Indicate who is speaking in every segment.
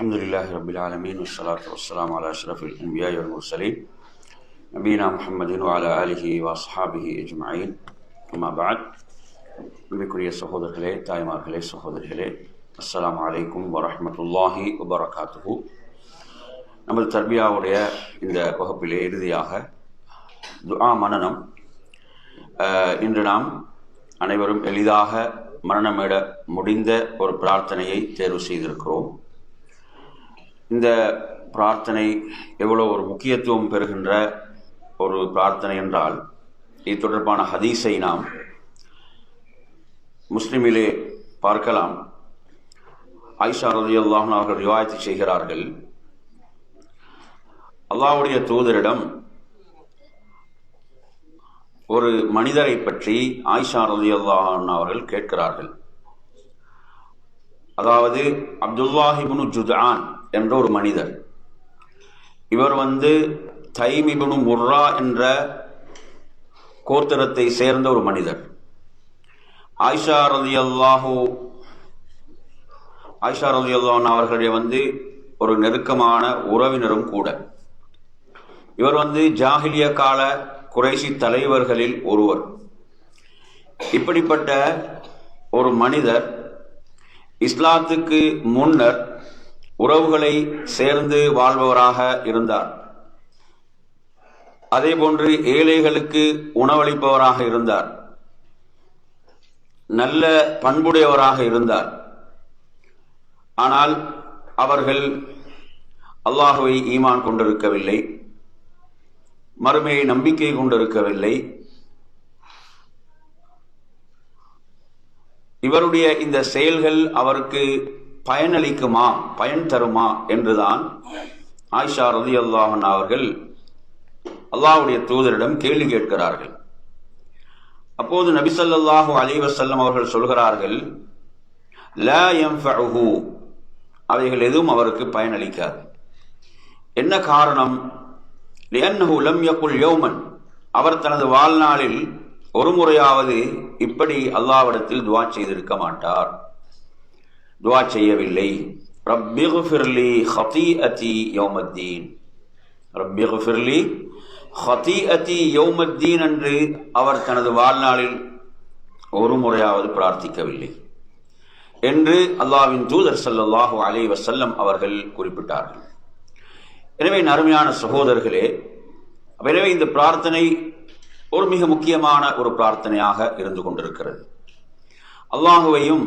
Speaker 1: الحمد لله رب العالمين والصلاة والسلام على أشرف الأنبياء والمرسلين نبينا محمد وعلى آله وأصحابه أجمعين أما بعد அன்பிற்குரிய சகோதரர்களே தாய்மார்களே சகோதரிகளே அஸ்ஸலாமு அலைக்கும் வரஹ்மத்துல்லாஹி வபரகாத்துஹு நமது தர்பியாவுடைய இந்த வகுப்பிலே இறுதியாக துஆ மனனம் அஹ், இன்று நாம் அனைவரும் எளிதாக மரணமிட முடிந்த ஒரு பிரார்த்தனையை தேர்வு செய்திருக்கிறோம் இந்த பிரார்த்தனை எவ்வளோ ஒரு முக்கியத்துவம் பெறுகின்ற ஒரு பிரார்த்தனை என்றால் இது தொடர்பான ஹதீஸை நாம் முஸ்லிமிலே பார்க்கலாம். ஆயிஷா ரதி அல்லாஹன் அவர்கள் ரிவாயத்து செய்கிறார்கள். அல்லாவுடைய தூதரிடம் ஒரு மனிதரை பற்றி ஆயிஷா ரதி அல்லாஹன் அவர்கள் கேட்கிறார்கள். அதாவது அப்துல்லாஹிபுனு ஜுதான் என்ற ஒரு மனிதர். இவர் வந்து தைமிபுனு முர்ரா என்ற கோத்திரத்தை சேர்ந்த ஒரு மனிதர். ஆயிஷா ரலி அல்லாஹூ ஆயிஷா ரலி அல்லாஹன் அவர்களுடைய வந்து ஒரு நெருக்கமான உறவினரும் கூட. இவர் வந்து ஜாகிலிய கால குறைசி தலைவர்களில் ஒருவர். இப்படிப்பட்ட ஒரு மனிதர் இஸ்லாத்துக்கு முன்னர் உறவுகளை சேர்ந்து வாழ்பவராக இருந்தார். அதேபோன்று ஏழைகளுக்கு உணவளிப்பவராக இருந்தார். நல்ல பண்புடையவராக இருந்தார். ஆனால் அவர்கள் அல்லாஹுவை ஈமான் கொண்டிருக்கவில்லை. மறுமையை நம்பிக்கை கொண்டிருக்கவில்லை. இவருடைய இந்த செயல்கள் அவருக்கு பயனளிக்குமா? பயன் தருமா? என்றுதான் ஆயிஷா ரதி அல்லாஹன் அவர்கள் அல்லாஹுடைய தூதரிடம் கேள்வி கேட்கிறார்கள். அப்போது நபிசல்லாஹு அலிவசல்லம் அவர்கள் சொல்கிறார்கள் லா யன்ஃபஉஹு அவைகள் எதுவும் அவருக்கு பயனளிக்காது. என்ன காரணம்? லியன்னஹு லம் யகுல் யோமன். அவர் தனது வாழ்நாளில் ஒரு முறையாவது இப்படி அல்லாவிடத்தில் துவா செய்திருக்க மாட்டார். துவா செய்யவில்லை. ரப்பிகுஃபிர்லி ஹதீஅதி யோமத்தீன். ரப்பிகுஃபிர்லி ஹதீஅதி யோமத்தீன் என்று அவர் தனது வாழ்நாளில் ஒரு முறையாவது பிரார்த்திக்கவில்லை என்று அல்லாவின் தூதர் ஸல்லல்லாஹு அலி வசல்லம் அவர்கள் குறிப்பிட்டார்கள். எனவே நறுமையான சகோதரர்களே எனவே இந்த பிரார்த்தனை ஒரு மிக முக்கியமான ஒரு பிரார்த்தனையாக இருந்து கொண்டிருக்கிறது. அல்லாஹுவையும்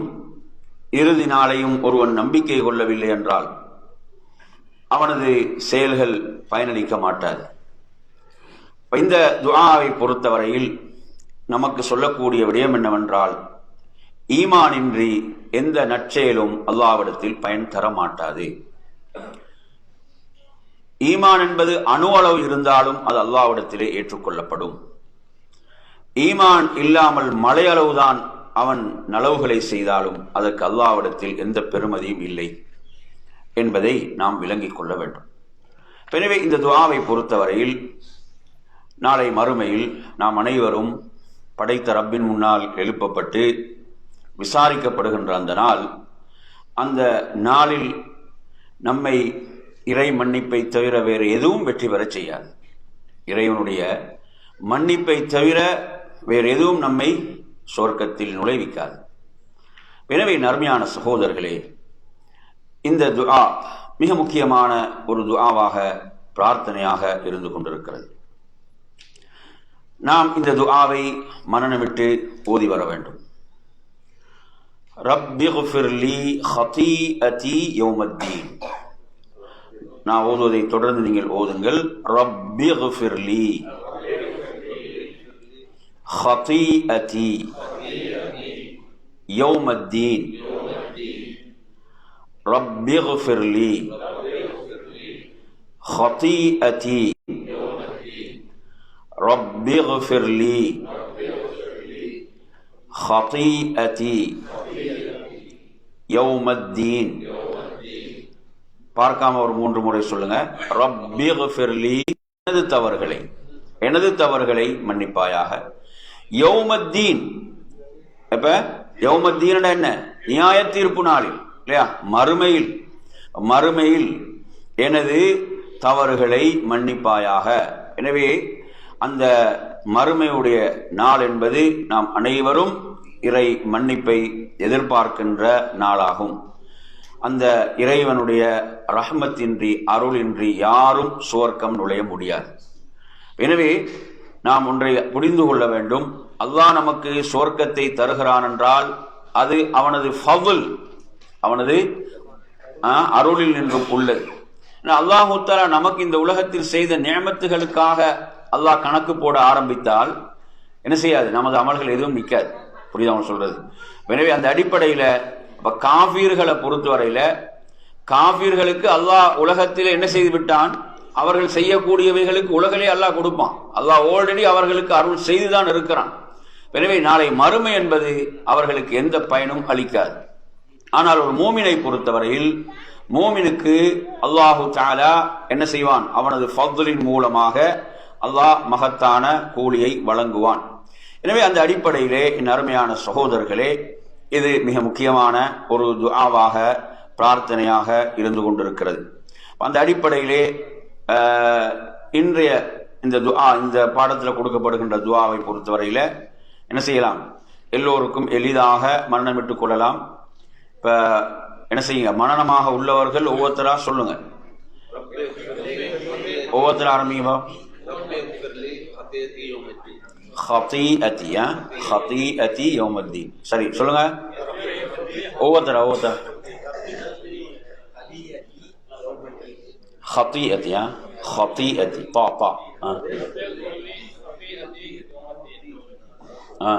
Speaker 1: இறுதி நாளையும் ஒருவன் நம்பிக்கை கொள்ளவில்லை என்றால் அவனது செயல்கள் பயனளிக்க மாட்டாது. இந்த துஆவை பொறுத்தவரையில் நமக்கு சொல்லக்கூடிய விடயம் என்னவென்றால் ஈமானின்றி எந்த நற்செயலும் அல்லாவிடத்தில் பயன் தர மாட்டாது. ஈமான் என்பது அணு அளவு இருந்தாலும் அது அல்லாவிடத்திலே ஏற்றுக்கொள்ளப்படும். ஈமான் இல்லாமல் மலையளவுதான் அவன் நலவுகளை செய்தாலும் அதற்கு அல்லாவிடத்தில் எந்த பெருமதியும் இல்லை என்பதை நாம் விளங்கிக் கொள்ள வேண்டும். எனவே இந்த துவாவை பொறுத்தவரையில் நாளை மறுமையில் நாம் அனைவரும் படைத்த ரப்பின் முன்னால் எழுப்பப்பட்டு விசாரிக்கப்படுகின்ற அந்த நாள் அந்த நாளில் நம்மை இறை மன்னிப்பை தவிர வேறு எதுவும் வெற்றி பெறச் செய்யாது. இறைவனுடைய மன்னிப்பை தவிர வேறு எதுவும் நம்மை சொர்க்கத்தில் நுழைவிக்காது. எனவே நர்மையான சகோதரர்களே இந்த துஆ மிக முக்கியமான ஒரு துஆவாக பிரார்த்தனையாக இருந்து கொண்டிருக்கிறது. நாம் இந்த துஆவை மனநமிட்டு ஓதி வர வேண்டும். ரப்பிஃபிர்லி ஹதீஅதி யௌமத்தீன். நான் ஓதுவதை தொடர்ந்து நீங்கள் ஓதுங்கள். ரப்பிஃபிர்லி خطيئتي يوم الدين رب اغفر لي خطيئتي رب اغفر لي خطيئتي يوم الدين பார்க்காம ஒரு மூன்று முறை சொல்லுங்க ரப்பிஃபிர்லி எனது தவறுகளை எனது தவறுகளை மன்னிப்பாயாக யௌமத்தீன். இப்ப யௌமத்தீன் என்ன? நியாய தீர்ப்பு நாளில் இல்லையா? மறுமையில். மறுமையில் எனது தவறுகளை மன்னிப்பாயாக. எனவே அந்த மறுமையுடைய நாள் என்பது நாம் அனைவரும் இறை மன்னிப்பை எதிர்பார்க்கின்ற நாளாகும். அந்த இறைவனுடைய ரஹமத்தின்றி அருளின்றி யாரும் சுவர்க்கம் நுழைய முடியாது. எனவே நாம் ஒன்றை புரிந்து கொள்ள வேண்டும். அல்லாஹ் நமக்கு சுவர்க்கத்தை தருகிறான் என்றால் அது அவனது ஃபவுல் அவனது அருளில் நின்றும் உள்ளது. அல்லாஹு நமக்கு இந்த உலகத்தில் செய்த நியமத்துகளுக்காக அல்லாஹ் கணக்கு போட ஆரம்பித்தால் என்ன செய்யாது? நமது அமல்கள் எதுவும் நிற்காது புரியுது அவன் சொல்றது? எனவே அந்த அடிப்படையில் இப்போ காபீர்களை பொறுத்தவரையில் காஃபீர்களுக்கு அல்லாஹ் உலகத்தில் என்ன செய்து விட்டான்? அவர்கள் செய்யக்கூடியவைகளுக்கு உலகிலே அல்லாஹ் கொடுப்பான். அல்லாஹ் ஆல்ரெடி அவர்களுக்கு அருள் செய்துதான் இருக்கிறான். எனவே நாளை மறுமை என்பது அவர்களுக்கு எந்த பயனும் அளிக்காது. ஆனால் ஒரு மூமினை பொறுத்தவரையில் மூமினுக்கு அல்லாஹு தாலா என்ன செய்வான்? அவனது ஃபதுலின் மூலமாக அல்லாஹ் மகத்தான கூலியை வழங்குவான். எனவே அந்த அடிப்படையிலே என் அருமையான சகோதரர்களே இது மிக முக்கியமான ஒரு துஆவாக பிரார்த்தனையாக இருந்து கொண்டிருக்கிறது. அந்த அடிப்படையிலே இன்றைய இந்த துவா இந்த பாடத்தில் கொடுக்கப்படுகின்ற துவாவை பொறுத்தவரையில் என்ன செய்யலாம்? எல்லோருக்கும் எளிதாக மரணமிட்டு கொள்ளலாம். இப்போ என்ன செய்யுங்க? மரணமாக உள்ளவர்கள் ஒவ்வொருத்தராக சொல்லுங்க. ஒவ்வொருத்தர் ஆரம்பிங்கப்பா சரி சொல்லுங்க. ஒவ்வொருத்தர் ஒவ்வொருத்தர்? خطيئتي ها خطيئتي طا طا ها ها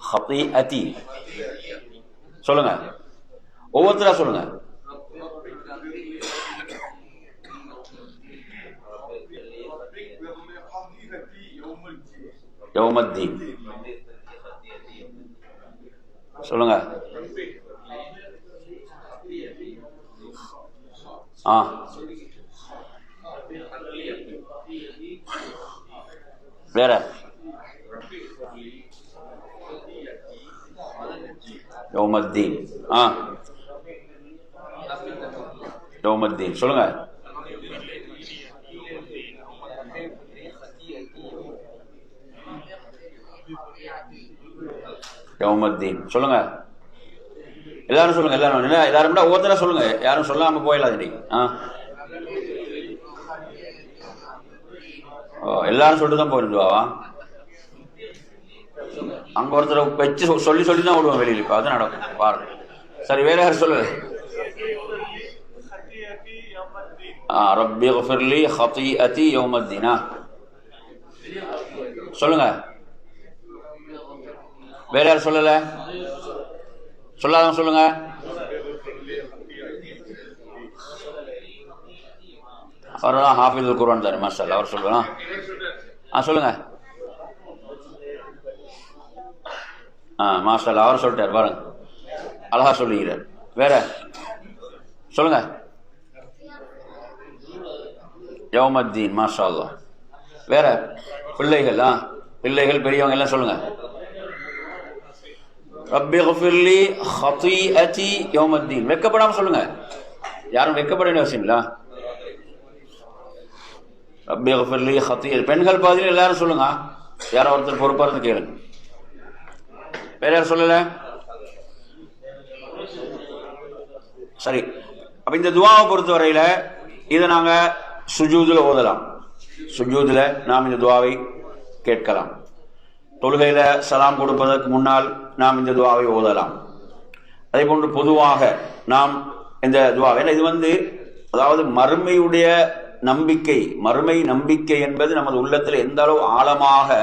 Speaker 1: خطيئتي சொல்லுங்க ஒவ்வொருத்தரா சொல்லுங்க யௌமத்தீன் சொல்லுங்க. ஆ. வேற. யௌமத்தீன். ஆ. யௌமத்தீன். சொல்லுங்க. யௌமத்தீன். சொல்லுங்க. எல்லாரும் சொல்லுங்க எல்லாரும். என்ன எல்லாரும் ஒவ்வொருத்தர சொல்லுங்க. யாரும் சொல்லாம போயிடலாம் இன்னைக்கு ஆ? ஓ, எல்லாரும் சொல்லிட்டு தான் போயிருந்துவாவா அங்க ஒருத்தரை வச்சு சொ- சொல்லி சொல்லி தான் விடுவோம் வெளியில். இப்போ அது நடக்கும். பாருங்க. சரி வேற யாரும் சொல்லு? ஆ ரப்பி கஃபிர்லி அத்தி யௌமத்தீனா. சொல்லுங்க. வேற யாரும் சொல்லல? சொல்லாதவங்க சொல்லுங்க. அவர் தான் ஹாஃபிதுல் குரான் தானே மாஸ்டர் அவர் சொல்லலாம் ஆ சொல்லுங்க. ஆ மாஸ்டர் அவர் சொல்லிட்டார் பாருங்க. அழகா சொல்லுகிறார் வேற? சொல்லுங்க. யௌமத்தீன் மாஷா அல்லாஹ் வேற? பிள்ளைகள் ஆ பிள்ளைகள் பெரியவங்க எல்லாம் சொல்லுங்க. ரப்பி ஹத்தி அச்சி யோமத்தீன். வெக்கப்படாமல் சொல்லுங்க. யாரும் வெக்கப்பட வேண்டிய அவசியம் இல்ல ரப்பி கஃபிர்லி பெண்கள் பாதியில் எல்லாரும் சொல்லுங்க. யாரோ ஒருத்தர் பொறுப்பாக இருந்து கேளுங்க. வேற யாரும் சொல்லல? சரி. அப்ப இந்த துவாவை பொறுத்தவரையில இதை நாங்க சுஜூதுல ஓதலாம். சுஜூதுல நாம் இந்த துவாவை கேட்கலாம். தொழுகையில சலாம் கொடுப்பதற்கு முன்னால் நாம் இந்த துவாவை ஓதலாம். அதே போன்று பொதுவாக நாம் இந்த துவா இது வந்து அதாவது மறுமையுடைய நம்பிக்கை மறுமை நம்பிக்கை என்பது நமது உள்ளத்தில் எந்த அளவு ஆழமாக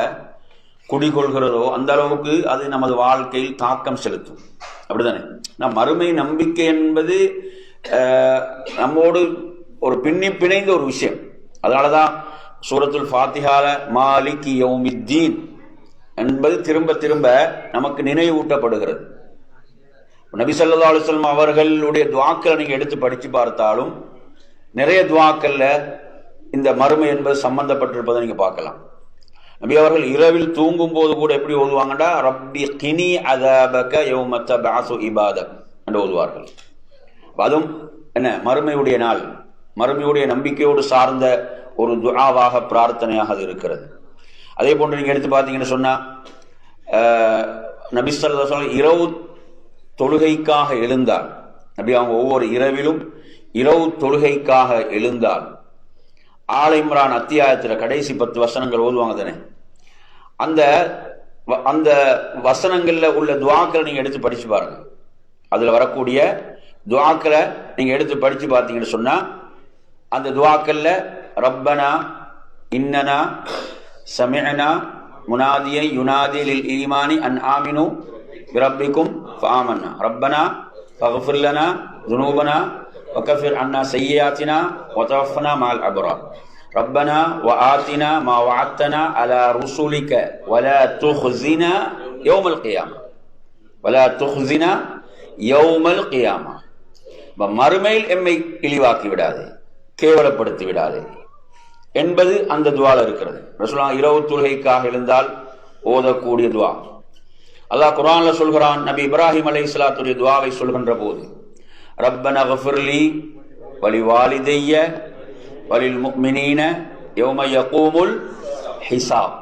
Speaker 1: குடிகொள்கிறதோ அந்த அளவுக்கு அது நமது வாழ்க்கையில் தாக்கம் செலுத்தும். அப்படிதானே? நான் மறுமை நம்பிக்கை என்பது நம்மோடு ஒரு பின்னி பிணைந்த ஒரு விஷயம். அதனாலதான் சூரத்துல் ஃபாத்திஹால மாலிக் யௌமித்தீன் என்பது திரும்ப திரும்ப நமக்கு நினைவூட்டப்படுகிறது. நபி சல்லா அலுவலம் அவர்களுடைய துவாக்களை நீங்கள் எடுத்து படித்து பார்த்தாலும் நிறைய துவாக்களில் இந்த மறுமை என்பது சம்பந்தப்பட்டிருப்பதை நீங்கள் பார்க்கலாம். நபி அவர்கள் இரவில் தூங்கும் போது கூட எப்படி ஓதுவாங்கடா ரப்பி கினி அதபக யௌமத்த பாசு இபாத என்று ஓதுவார்கள். அதுவும் என்ன? மறுமையுடைய நாள். மறுமையுடைய நம்பிக்கையோடு சார்ந்த ஒரு துஆவாக பிரார்த்தனையாக அது இருக்கிறது. அதே போன்று நீங்கள் எடுத்து பார்த்தீங்கன்னு சொன்னால் நபி சொல்லா இரவு தொழுகைக்காக எழுந்தால் நபி அவங்க ஒவ்வொரு இரவிலும் இரவு தொழுகைக்காக எழுந்தால் ஆல் அத்தியாயத்தில் கடைசி பத்து வசனங்கள் ஓதுவாங்க தானே? அந்த அந்த வசனங்களில் உள்ள துவாக்களை நீங்கள் எடுத்து படித்து பாருங்கள் அதில் வரக்கூடிய துவாக்களை நீங்கள் எடுத்து படித்து பார்த்தீங்கன்னு சொன்னால் அந்த துவாக்களில் ரப்பனா இன்னனா சமிஅனா முனாதியை யுனாதி லில் ஈமானி அன் ஆமினு பிரப்பிக்கும் ஃபாமன்னா ரப்பனா ஃபக்ஃபிர் லனா ذنوبنا وكفر عنا سيئاتنا وتوفنا مع الأبرار ربنا وآتنا ما وعدتنا على رسلك ولا تخزنا يوم القيامة ولا تخزنا يوم القيامة மறுமையில் எம்மை இழிவாக்கி விடாதே கேவலப்படுத்தி விடாதே என்பது அந்த துவால இருக்கிறது. ரசுலா இரவு தொழுகைக்காக எழுந்தால் ஓதக்கூடிய துவா. அல்லாஹ் குரான்ல சொல்கிறான் நபி இப்ராஹிம் அலை இஸ்லாத்துடைய துவாவை சொல்கின்ற போது ரப்பன கஃபிர்லி வலி வாலிதைய வலில் முக்மினீன யௌம யகூமுல் ஹிசாப்.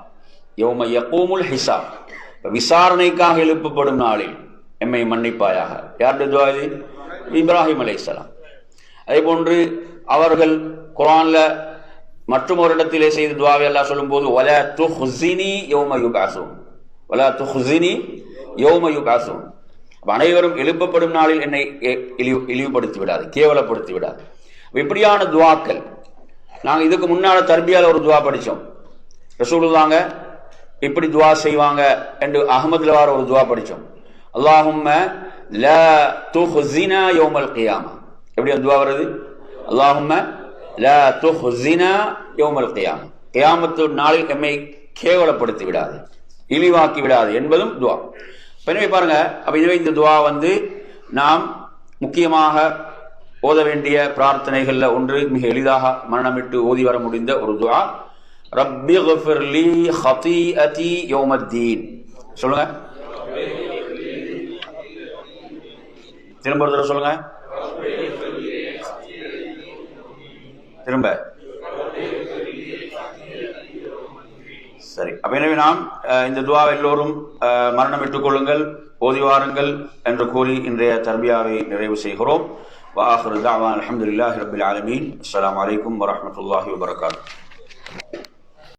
Speaker 1: யௌம யகூமுல் ஹிசாப். விசாரணைக்காக எழுப்பப்படும் நாளில் எம்மை மன்னிப்பாயாக. யாருடைய துவா இது? இப்ராஹிம் அலை இஸ்லாம் அதே போன்று அவர்கள் குரான்ல மற்றும் ஒரு இடத்திலே செய்து துவாவை எல்லாம் சொல்லும் போது வல துஹ்ஸினி யௌம யுபாசும் வல துஹ்ஸினி யோம யுபாசும் அனைவரும் எழுப்பப்படும் நாளில் என்னை இழிவு இழிவுபடுத்தி விடாது கேவலப்படுத்தி விடாது. இப்படியான துவாக்கள் நாங்கள் இதுக்கு முன்னால் தர்பியால் ஒரு துவா படித்தோம் ரசூலுதாங்க இப்படி துவா செய்வாங்க என்று அகமதுல வார ஒரு துவா படித்தோம் அல்லாஹும்ம ல துஹ்ஸினா யோமல் கியாமா. எப்படி அந்த துவா வருது? அல்லாஹும்ம ல துஹ்ஸினா யௌமல் கியாமா கியாமத்து நாளில் எம்மை கேவலப்படுத்தி விடாது. இழிவாக்கி விடாது என்பதும் துவா. எனவே பாருங்க அப்ப இதுவே இந்த துவா வந்து நாம் முக்கியமாக ஓத வேண்டிய பிரார்த்தனைகள்ல ஒன்று மிக எளிதாக மரணமிட்டு ஓதி வர முடிந்த ஒரு துவா. ரப்பி கஃபிர்லி ஹதீஅதி யோமத்தீன். சொல்லுங்க. திரும்ப ஒரு சொல்லுங்க. திரும்ப. சரி. அப்ப எனவே நாம் இந்த துவாவை எல்லோரும் மரணமிட்டுக் கொள்ளுங்கள் ஓதி வாருங்கள் என்று கூறி இன்றைய தர்பியாவை நிறைவு செய்கிறோம். வாஹர் தாவான் அலமதுல்லாஹி ரபில் ஆலமீன். அஸ்லாம் வலைக்கம் வரமத்துல்லாஹி வபரகாத்து